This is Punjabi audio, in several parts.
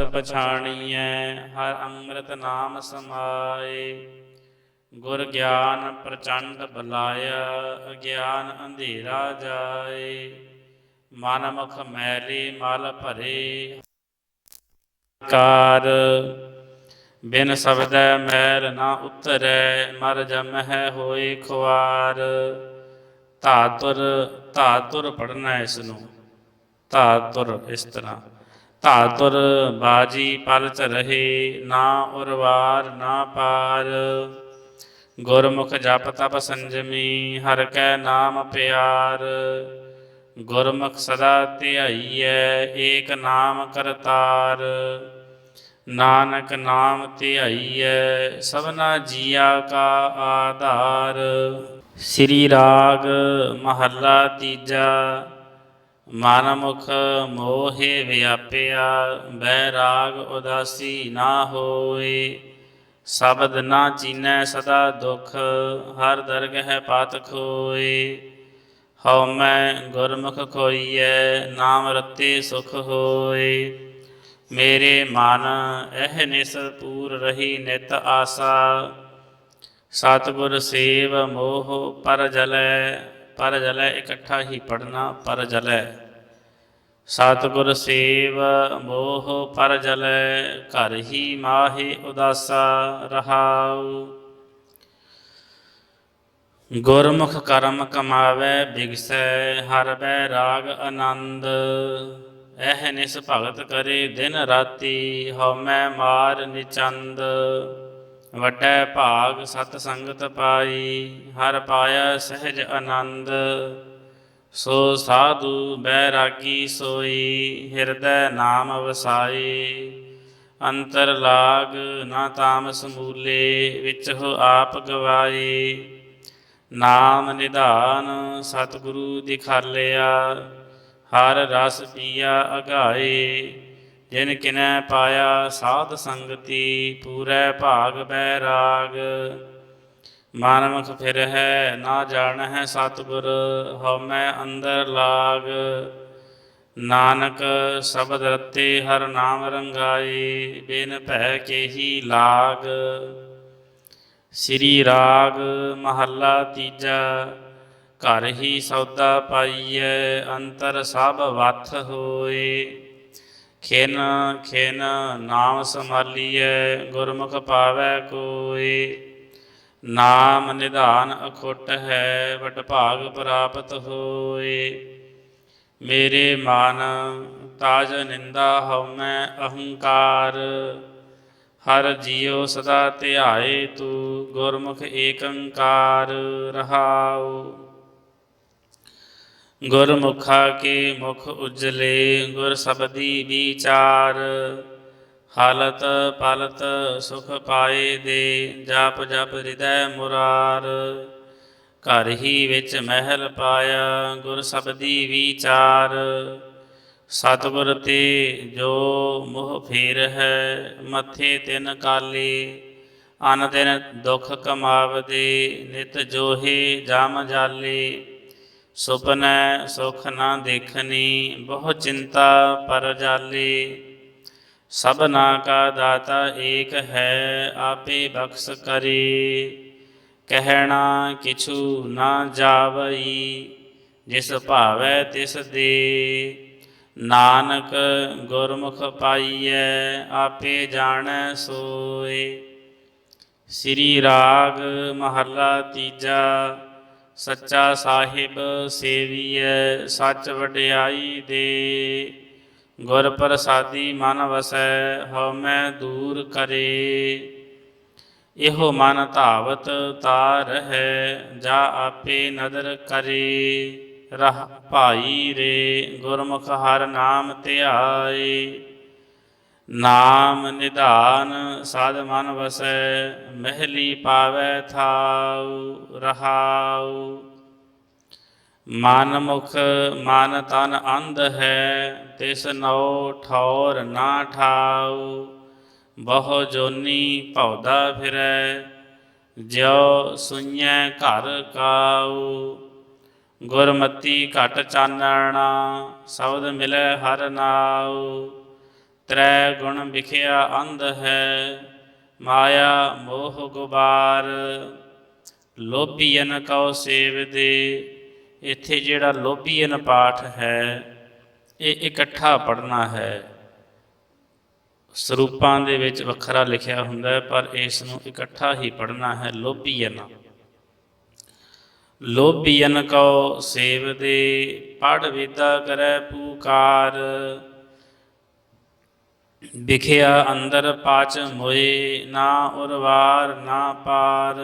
ਪਛਾਣੀਐ, ਹਰ ਅੰਮ੍ਰਿਤ ਨਾਮ ਸਮਾਏ। ਗੁਰ ਗਿਆਨ ਪ੍ਰਚੰਡ ਬਲਾਇਆ, ਅਗਿਆਨ ਅੰਧੇਰਾ ਜਾਏ। ਮਨ ਮੁਖ ਮੈਲੀ ਮਲ ਭਰੇ। ਕਾਰ, ਬਿਨ ਸਬਦੈ ਮੈਲ ਨਾ ਉਤਰੈ, ਮਰ ਜਮਹਿ ਹੋਏ ਖੁਆਰ। ਧਾਤੁਰ ਧਾਤੁਰ ਪੜਨਾ ਇਸ ਨੂੰ ਧਾਤੁਰ ਇਸ ਤਰ੍ਹਾਂ। ਧਾਤੁਰ ਬਾਜੀ ਪਲ ਪਲਚ ਰਹੇ, ਨਾ ਉਰਵਾਰ, ਨਾ ਪਾਰ। ਗੁਰਮੁਖ ਜਪ ਤਪ ਸੰਜਮੀ, ਹਰ ਕੈ ਨਾਮ ਪਿਆਰ। ਗੁਰਮੁਖ ਸਦਾ ਧਿਆਈਐ, ਏਕ ਨਾਮ ਕਰਤਾਰ। ਨਾਨਕ ਨਾਮ ਧਿਆਈਐ, ਸਭਨਾ ਜੀਆ ਕਾ ਆਧਾਰ। ਸ੍ਰੀ ਰਾਗ ਮਹੱਲਾ ਤੀਜਾ। ਮਨ ਮੁਖ ਮੋਹਿ ਵਿਆਪਿਆ ਬੈਰਾਗ ਉਦਾਸੀ ਨਾ ਹੋਏ। ਸ਼ਬਦ ਨਾ ਚੀਨੈ ਸਦਾ ਦੁਖ, ਹਰ ਦਰਗਹਿ ਪਾਤ ਖੋਏ। ਹਉ ਮੈਂ ਗੁਰਮੁਖ ਖੋਈਐ, ਨਾਮ ਰਤੇ ਸੁਖ ਹੋਏ। ਮੇਰੇ ਮਨ ਇਹ ਨਿਸ ਪੂਰ ਰਹੀ ਨਿਤ ਆਸਾ। ਸਤਿਗੁਰ ਸੇਵ ਮੋਹ ਪਰ ਜਲੈ ਪਰ ਜਲੈ ਇਕੱਠਾ ਹੀ ਪੜਨਾ ਪਰ ਜਲੈ। ਸਤਿਗੁਰ ਸੇਵ ਮੋਹ ਪਰ ਜਲੈ, ਘਰ ਹੀ ਮਾਹੇ ਉਦਾਸਾ ਰਹਾਉ। ਗੁਰਮੁਖ ਕਰਮ ਕਮਾਵੇ, ਬਿਗਸੈ ਹਰ ਬੈ ਰਾਗ ਆਨੰਦ। ਇਹ ਨਿਸ ਭਗਤ ਕਰੇ ਦਿਨ ਰਾਤੀ, ਹਉਮੈ ਮਾਰ ਨਿਚੰਦ। ਵੱਡੈ ਭਾਗ ਸਤ ਸੰਗਤ ਪਾਈ, ਹਰ ਪਾਇਆ ਸਹਿਜ ਆਨੰਦ। ਸੋ ਸਾਧੂ ਬੈਰਾਗੀ ਸੋਈ, ਹਿਰਦੈ ਨਾਮ ਵਸਾਈ। ਅੰਤਰ ਲਾਗ ਨਾ ਤਾਮਸ ਮੂਲੇ, ਵਿੱਚ ਹੋ ਆਪ ਗਵਾਈ। ਨਾਮ ਨਿਧਾਨ ਸਤਿਗੁਰੂ ਦਿਖਾਲਿਆ, ਹਰ ਰਸ ਪੀਆ ਅਗਾਏ ਜਿਨ ਕਿਨੈ ਪਾਇਆ ਸਾਧ ਸੰਗਤੀ, ਪੂਰੈ ਭਾਗ ਬੈਰਾਗ। ਮਾਨਮਖ ਫਿਰ ਹੈ ਨਾ ਜਾਣ ਹੈ ਸਤਿਗੁਰ, ਹਉਮੈ ਅੰਦਰ ਲਾਗ। ਨਾਨਕ ਸ਼ਬਦ ਰਤੇ ਹਰ ਨਾਮ ਰੰਗਾਏ ਬਿਨ ਭੈ ਕੇਹੀ ਲਾਗ। ਸ੍ਰੀ ਰਾਗ ਮਹੱਲਾ ਤੀਜਾ, ਘਰ ਹੀ ਸੌਦਾ ਪਾਈਐ, ਅੰਤਰ ਸਭ ਵਥ ਹੋਏ। ਖਿਨ ਖਿਨ ਨਾਮ ਸੰਭਾਲੀਐ, ਗੁਰਮੁਖ ਪਾਵੈ ਕੋਏ ਨਾਮ ਨਿਧਾਨ ਅਖੁੱਟ ਹੈ ਵਟ ਭਾਗ ਪ੍ਰਾਪਤ ਹੋਏ ਮੇਰੇ ਮਨ ਤਾਜ ਨਿੰਦਾ ਹਉਮੈ ਅਹੰਕਾਰ। ਹਰ ਜੀਉ ਸਦਾ ਧਿਆਏ ਤੂੰ, ਗੁਰਮੁਖ ਏਕੰਕਾਰ ਰਹਾਉ। ਗੁਰਮੁਖਾ ਕੇ ਮੁਖ ਉਜਲੇ, ਗੁਰ ਸਬਦੀ ਵਿਚਾਰ। ਹਾਲਤ ਪਾਲਤ ਸੁਖ ਪਾਏ ਦੇ, ਜਪ ਜਪ ਹਿਰਦੈ ਮੁਰਾਰ। ਘਰ ਹੀ ਵਿੱਚ ਮਹਿਲ ਪਾਇਆ ਗੁਰ ਸਬਦੀ ਵਿਚਾਰ। ਸਤਿਗੁਰ ਤੇ ਜੋ ਮੋਹ ਫੇਰ ਹੈ, ਮੱਥੇ ਤਿਨ ਕਾਲੇ। ਅਨ ਦਿਨ ਦੁਖ ਕਮਾਵਦੇ, ਨਿਤ ਜੋਹੇ ਜਾਮ ਜਾਲੇ। ਸੁਪਨੈ ਸੁਖ ਨਾ ਦੇਖਨੀ, ਬਹੁ ਚਿੰਤਾ ਪਰ ਜਾਲੇ। ਸਭਨਾ ਕਾ ਦਾਤਾ ਏਕ ਹੈ, ਆਪੇ ਬਖਸ਼ ਕਰੇ। ਕਹਿਣਾ ਕਿਛੂ ਨਾ ਜਾਵਈ, ਜਿਸ ਭਾਵੈ ਤਿਸ ਦੇ। ਨਾਨਕ ਗੁਰਮੁਖ ਪਾਈਐ, ਆਪੇ ਜਾਣੈ ਸੋਏ। ਸ੍ਰੀ ਰਾਗ ਮਹੱਲਾ ਤੀਜਾ। ਸੱਚਾ ਸਾਹਿਬ ਸੇਵੀਐ, ਸੱਚ ਵਡਿਆਈ ਦੇ। ਗੁਰ ਪ੍ਰਸਾਦੀ ਮਨ ਵਸੈ, ਹਉਮੈ ਦੂਰ ਕਰੇ। ਇਹੋ ਮਨ ਧਾਵਤ ਤਾਰ ਹੈ, ਜਾ ਆਪੇ ਨਦਰ ਕਰੇ। ਰਹ ਭਾਈ ਰੇ, ਗੁਰਮੁਖ ਹਰ ਨਾਮ ਧਿਆਏ। ਨਾਮ ਨਿਧਾਨ ਸਾਧ ਮਨ ਵਸੈ, ਮਹਿਲੀ ਪਾਵੈ ਥਾਉ, ਰਹਾਉ। ਮਨ ਮੁਖ ਮਨ ਤਨ ਅੰਧ ਹੈ, ਤਿਸ ਨਉ ਠੌਰ ਨਾ ਠਾਉ। ਬਹੁ ਜੋਨੀ ਭਉਦਾ ਫਿਰੈ, ਜਿਉ ਸੁਈਐ ਘਰ ਕਾਉ। ਗੁਰਮਤੀ ਘਟ ਚਾਨਣਾ, ਸ਼ਬਦ ਮਿਲੈ ਹਰ ਨਾਉ। ਤ੍ਰੈ ਗੁਣ ਵਿਖਿਆ ਅੰਧ ਹੈ, ਮਾਇਆ ਮੋਹ ਗੁਬਾਰ। ਲੋਭੀਨ ਕਉ ਸੇਵਦੇ, ਇੱਥੇ ਜਿਹੜਾ ਲੋਭੀਨ ਪਾਠ ਹੈ, ਇਹ ਇਕੱਠਾ ਪੜਨਾ ਹੈ। ਸਰੂਪਾਂ ਦੇ ਵਿੱਚ ਵੱਖਰਾ ਲਿਖਿਆ ਹੁੰਦਾ ਹੈ, ਪਰ ਇਸ ਨੂੰ ਇਕੱਠਾ ਹੀ ਪੜਨਾ ਹੈ ਲੋਭੀਨ ਲੋਭੀਨ ਕਉ ਸੇਵਦੇ ਪੜ ਵੇਦਾ ਕਰੈ ਪੂਕਾਰ। ਵਿਖਿਆ ਅੰਦਰ ਪਾਚ ਮੋਏ, ਨਾ ਉਰਵਾਰ, ਨਾ ਪਾਰ।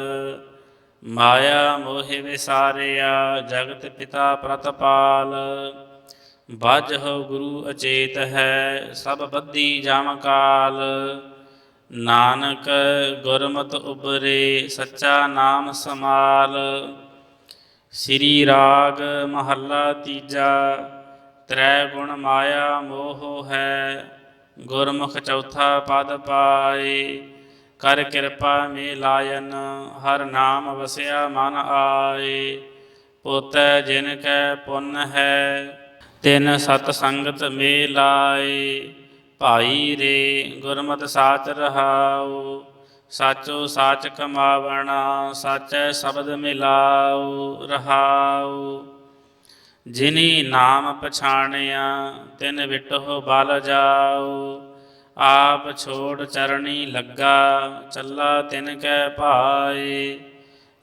ਮਾਇਆ ਮੋਹਿ ਵਿਸਾਰਿਆ, ਜਗਤ ਪਿਤਾ ਪ੍ਰਤਪਾਲ। ਬਾਜਹੁ ਗੁਰੂ ਅਚੇਤ ਹੈ, ਸਭ ਬੱਧੀ ਜਮ ਕਾਲ। ਨਾਨਕ ਗੁਰਮਤ ਉਬਰੇ ਸੱਚਾ ਨਾਮ ਸਮਾਲ। ਸ੍ਰੀ ਰਾਗ ਮਹੱਲਾ ਤੀਜਾ, ਤ੍ਰੈ ਗੁਣ ਮਾਇਆ ਮੋਹ ਹੈ। ਗੁਰਮੁਖ ਚੌਥਾ ਪਦ ਪਾਏ, ਕਰ ਕਿਰਪਾ ਮੇ ਲਾਇਨ ਹਰ ਨਾਮ ਵਸਿਆ ਮਨ ਆਏ। ਪੋਤੈ ਜਿਨ ਕੈ ਪੁੰਨ ਹੈ, ਤਿਨ ਸਤ ਸੰਗਤ ਮੇ ਲਾਏ ਭਾਈ ਰੇ ਗੁਰਮਤਿ ਸਾਚ ਰਹਾਉ, ਸਾਚੋ ਸਾਚ ਕਮਾਵਣਾ, ਸਾਚੈ ਸ਼ਬਦ ਮਿਲਾਉ, ਰਹਾਉ। ਜਿਨੀ ਨਾਮ ਪਛਾਣਿਆ, ਤਿਨ ਵਿਟਹੁ ਬਲ ਜਾਉ। ਆਪ ਛੋੜ ਚਰਣੀ ਲੱਗਾ, ਚੱਲਾ ਤਿਨ ਕੈ ਭਾਏ।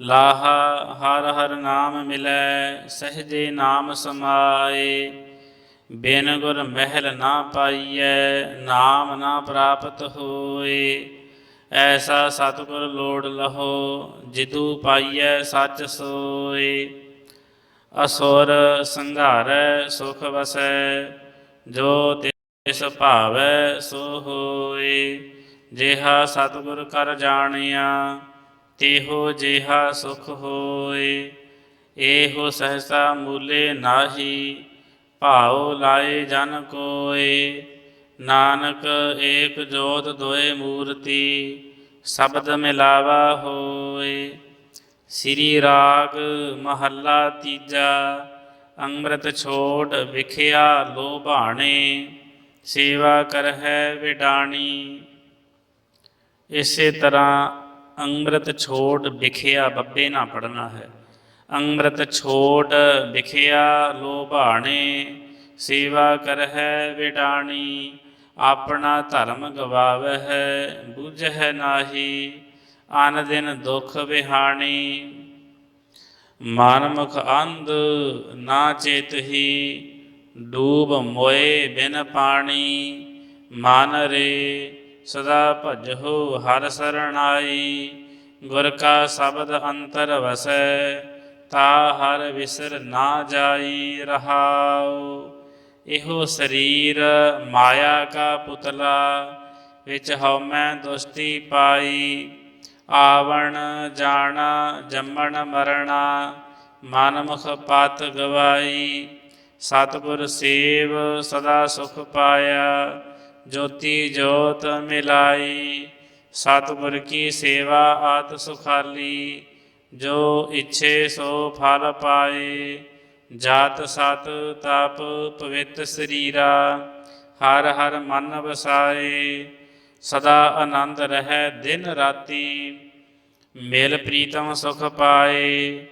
ਲਾਹਾ, ਹਰ ਹਰ ਨਾਮ ਮਿਲੈ, ਸਹਜੇ ਨਾਮ ਸਮਾਏ। ਬਿਨ ਗੁਰ ਮਹਿਲ ਨਾ ਪਾਈਐ, ਨਾਮ ਨਾ ਪ੍ਰਾਪਤ ਹੋਏ। ਐਸਾ ਸਤਿਗੁਰ ਲੋੜ ਲਹੋ, ਜਿਦੂ ਪਾਈਐ ਸੱਚ ਸੋਏ। ਅਸੁਰ ਸੰਘਾਰੈ ਸੁਖ ਵਸੈ, ਜੋ ਤਿਸ ਭਾਵੈ ਸੋ ਹੋਏ। ਜਿਹਾ ਸਤਿਗੁਰ ਕਰ ਜਾਣਿਆ, ਤੇਹੋ ਜਿਹਾ ਸੁਖ ਹੋਏ। ਇਹੋ ਸਹਸਾ ਮੂਲੇ ਨਾਹੀ, ਭਾਉ ਲਾਏ ਜਨ ਕੋਏ। ਨਾਨਕ ਏਕ ਜੋਤ ਦੋਏ ਮੂਰਤੀ, ਸ਼ਬਦ ਮਿਲਾਵਾ ਹੋਏ। ਸ੍ਰੀ ਰਾਗ ਮਹੱਲਾ ਤੀਜਾ, ਅੰਮ੍ਰਿਤ ਛੋੜ ਵਿਖਿਆ ਲੋਭਾਣੇ, ਸੇਵਾ ਕਰਹਿ ਵਿਡਾਣੀ। ਇਸੇ ਤਰ੍ਹਾਂ ਅੰਮ੍ਰਿਤ ਛੋੜ ਵਿਖਿਆ ਬੱਬੇ ਨਾ ਪੜਨਾ ਹੈ। ਅੰਮ੍ਰਿਤ ਛੋੜ ਵਿਖਿਆ ਲੋਭਾਣੇ, ਸੇਵਾ ਕਰਹਿ ਵਿਡਾਣੀ, ਆਪਣਾ ਧਰਮ ਗਵਾਵਹਿ, ਬੁਝਹਿ ਨਾਹੀ। ਅਨ ਦਿਨ ਦੁਖ ਵਿਹਾਣੀ ਮਨਮੁਖ ਅੰਧ ਨਾ ਚੇਤਹੀ ਡੂਬ ਮੋਏ ਬਿਨ ਪਾਣੀ। ਮਨ ਰੇ ਸਦਾ ਭਜਹੁ ਹਰ ਸਰਣਾਈ। ਗੁਰ ਕਾ ਸ਼ਬਦ ਅੰਤਰ ਵਸੈ, ਤਾ ਹਰ ਵਿਸਰ ਨਾ ਜਾਈ ਰਹਾਉ। ਇਹੋ ਸਰੀਰ ਮਾਇਆ ਕਾ ਪੁਤਲਾ, ਵਿੱਚ ਹਉਮੈ ਦੁਸਤੀ ਪਾਈ। ਆਵਣ ਜਾਣਾ, ਜੰਮਣ ਮਰਣਾ ਮਨ ਮੁਖ ਪਤ ਗਵਾਈ। ਸਤਿਗੁਰ ਸੇਵ ਸਦਾ ਸੁਖ ਪਾਇਆ, ਜੋਤੀ ਜੋਤ ਮਿਲਾਈ। ਸਤਿਗੁਰ ਕੀ ਸੇਵਾ ਆਤ ਸੁਖਾਲੀ, ਜੋ ਇੱਛੇ ਸੋ ਫਲ ਪਾਏ। ਜਾਤ ਸਤ ਤਪ ਪਵਿੱਤ ਸਰੀਰਾ, ਹਰ ਹਰ ਮਨ ਵਸਾਏ। ਸਦਾ ਆਨੰਦ ਰਹਿ, ਦਿਨ ਰਾਤੀ ਮਿਲ ਪ੍ਰੀਤਮ ਸੁਖ ਪਾਏ।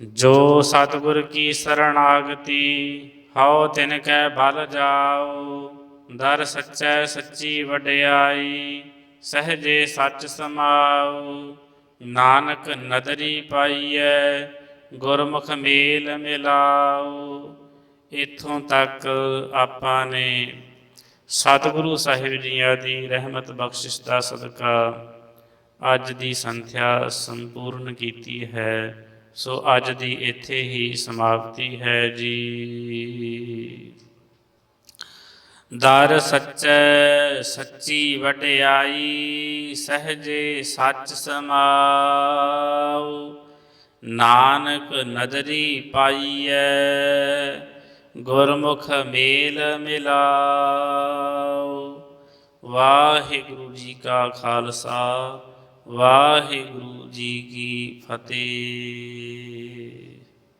ਜੋ ਸਤਿਗੁਰ ਕੀ ਸਰਣਾਗਤੀ ਹਉ ਤਿਨ ਕੈ ਭਲ ਜਾਓ ਦਰ ਸੱਚੈ ਸੱਚੀ ਵਡਿਆਈ, ਸਹਜੇ ਸੱਚ ਸਮਾਉ। ਨਾਨਕ ਨਦਰੀ ਪਾਈਐ, ਗੁਰਮੁਖ ਮੇਲ ਮਿਲਾਉ। ਇਥੋਂ ਤੱਕ ਆਪਾਂ ਨੇ ਸਤਿਗੁਰੂ ਸਾਹਿਬ ਜੀਆਂ ਦੀ ਰਹਿਮਤ ਬਖਸ਼ਿਸ਼ ਦਾ ਸਦਕਾ ਅੱਜ ਦੀ ਸੰਥਿਆ ਸੰਪੂਰਨ ਕੀਤੀ ਹੈ, ਸੋ ਅੱਜ ਦੀ ਇੱਥੇ ਹੀ ਸਮਾਪਤੀ ਹੈ ਜੀ। ਦਰ ਸੱਚੈ ਸੱਚੀ ਵਟਿਆਈ, ਸਹਜੇ ਸੱਚ ਸਮਾਉ। ਨਾਨਕ ਨਦਰੀ ਪਾਈਐ ਗੁਰਮੁਖ ਮੇਲ ਮਿਲਾਓ। ਵਾਹਿਗੁਰੂ ਜੀ ਕਾ ਖਾਲਸਾ ਵਾਹਿਗੁਰੂ ਜੀ ਕੀ ਫਤਿਹ।